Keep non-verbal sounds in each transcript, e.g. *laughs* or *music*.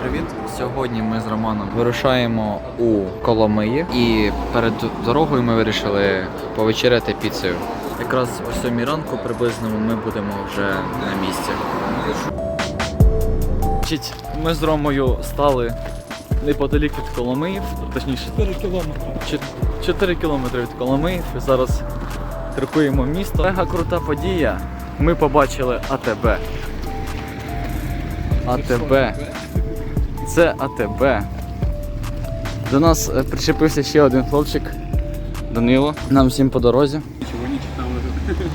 привіт! Сьогодні ми з Романом вирушаємо у Коломиї і перед дорогою ми вирішили повечеряти піцею. Якраз о 7 ранку приблизно ми будемо вже на місці. Значить, Ми з Ромою стали неподалік від Коломиїв, точніше 4 кілометри. 4 кілометри від Коломиїв. І зараз крокуємо місто. Мега крута подія. Ми побачили АТБ. АТБ. Це АТБ. До нас е, причепився ще один хлопчик. Данило. Нам всім по дорозі. Нічого не читали?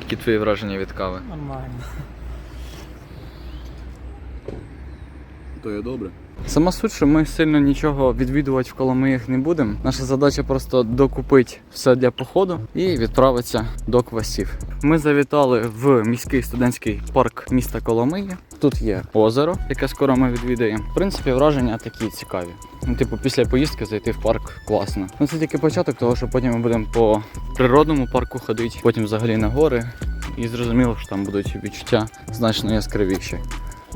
Які твої враження від кави? Нормально. То є добре. Сама суть, що ми сильно нічого відвідувати в Коломиях не будемо. Наша задача просто докупити все для походу і відправитися до квасів. Ми завітали в міський студентський парк міста Коломиї. Тут є озеро, яке скоро ми відвідаємо. В принципі, враження такі цікаві. Ну, типу, після поїздки зайти в парк класно. Ну це тільки початок того, що потім ми будемо по природному парку ходити, потім взагалі на гори. І зрозуміло, що там будуть відчуття значно яскравіші.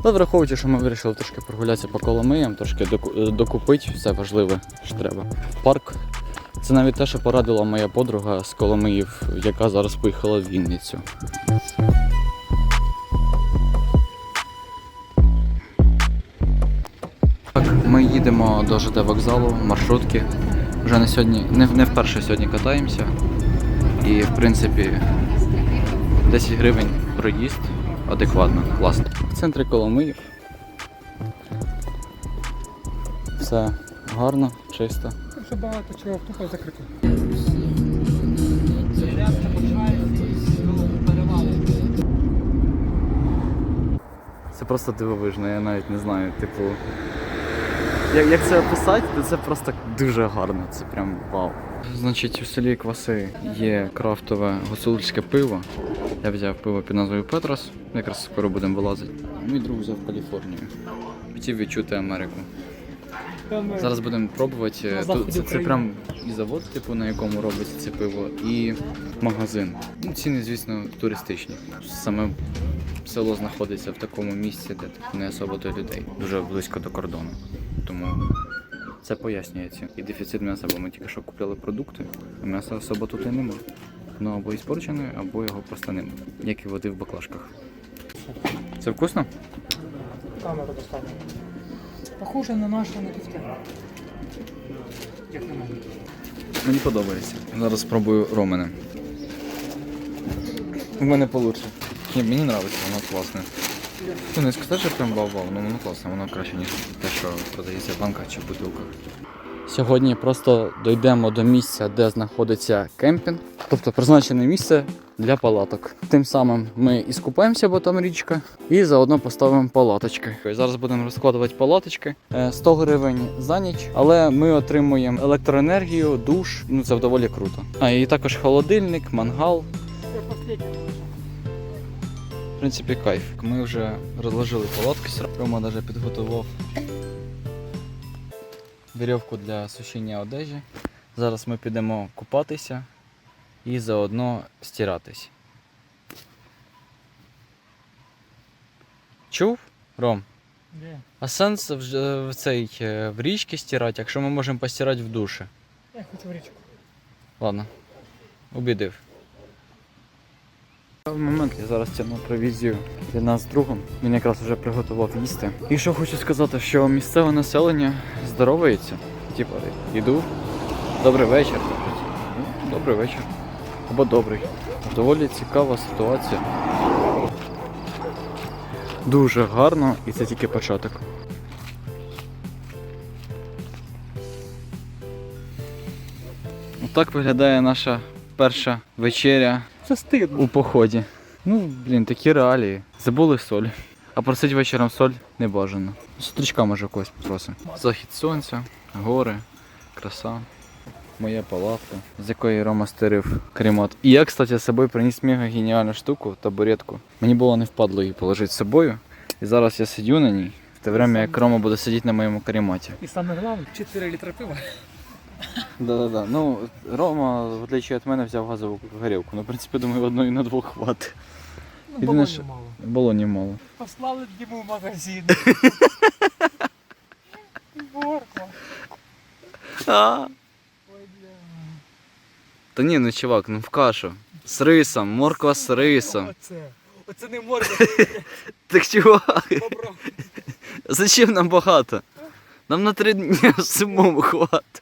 Але враховуючи, що ми вирішили трошки прогулятися по Коломиям, трошки е, докупити все важливе, що треба. Парк. Це навіть те, що порадила моя подруга з Коломиїв, яка зараз поїхала в Вінницю. Так, ми їдемо до ЖД вокзалу, маршрутки. Вже не сьогодні, не, не вперше сьогодні катаємося. І в принципі 10 гривень проїзд адекватно, класно. В центрі Коломиїв. Все гарно, чисто. Дуже багато чого тупо закрито. Це просто дивовижно, я навіть не знаю, типу. Як, як це описати, то це просто дуже гарно, це прям вау. Значить, у селі Кваси є крафтове гуцульське пиво. Я взяв пиво під назвою Петрос, якраз скоро будемо вилазити. Мій друг взяв Каліфорнію. Хотів відчути Америку. Зараз будемо пробувати. Тут це, це прям і завод, типу, на якому робиться це пиво, і магазин. Ну, ціни, звісно, туристичні. Саме село знаходиться в такому місці, де типу, не особо то людей, дуже близько до кордону. Тому це пояснює ці. І дефіцит м'яса, бо ми тільки що купляли продукти, а м'яса особо тут і нема. Ну або іспорчене, або його просто нема. Як і води в баклажках. Це вкусно? Камеру достатньо. Похоже на наше на півтора. Як на мене. Мені подобається. Зараз спробую романе. У мене получше. Ні, мені подобається, воно класне. Ну, не сказати, що прям вау-вау, ну воно класне, воно краще, ніж те, що продається в банках чи в бутилках. Сьогодні просто дійдемо до місця, де знаходиться кемпінг, тобто призначене місце для палаток. Тим самим ми і скупаємося, бо там річка, і заодно поставимо палаточки. Зараз будемо розкладувати палаточки. Е, 100 гривень за ніч, але ми отримуємо електроенергію, душ. Ну це доволі круто. А і також холодильник, мангал. Принципі, кайф. Ми вже розложили палатки. Рома навіть підготував вірьовку для сушіння одежі. Зараз ми підемо купатися і заодно стиратись. Чув, Ром? Де? А сенс в, в цей е, в річці стирати, якщо ми можемо постирати в душі? Я хочу в річку. Ладно, обідив. В момент я зараз тягну провізію для нас з другом. Він якраз вже приготував їсти. І що хочу сказати, що місцеве населення здоровається. Типа, йду. Добрий вечір. Ну, Добрий вечір. Або добрий. Доволі цікава ситуація. Дуже гарно, і це тільки початок. Отак виглядає наша перша вечеря Це стидно. у поході. Ну, блін, такі реалії. Забули соль. А просить вечором соль не бажано. Стрічка може когось попросимо. Захід сонця, гори, краса. Моя палатка, з якої Рома стирив каремат. І я, кстати, з собою приніс мега геніальну штуку, табуретку. Мені було не впадло її положити з собою. І зараз я сидю на ній, в те время як Рома буде сидіти на моєму карематі. І саме головне 4 літри пива. Да-да-да. Ну, Рома, в отличие від мене, взяв газову горілку. Ну, в принципі, думаю, одної на двох хватить. Ну, балонів що- мало. Балонів мало. Послали йому в магазин. Морква. А. Ой, бля. Та ні, ну чувак, ну в кашу. З рисом, морква з рисом. Оце. Оце не морква, *laughs* Так чувак, зачем нам багато? Нам на три дні самому хватить.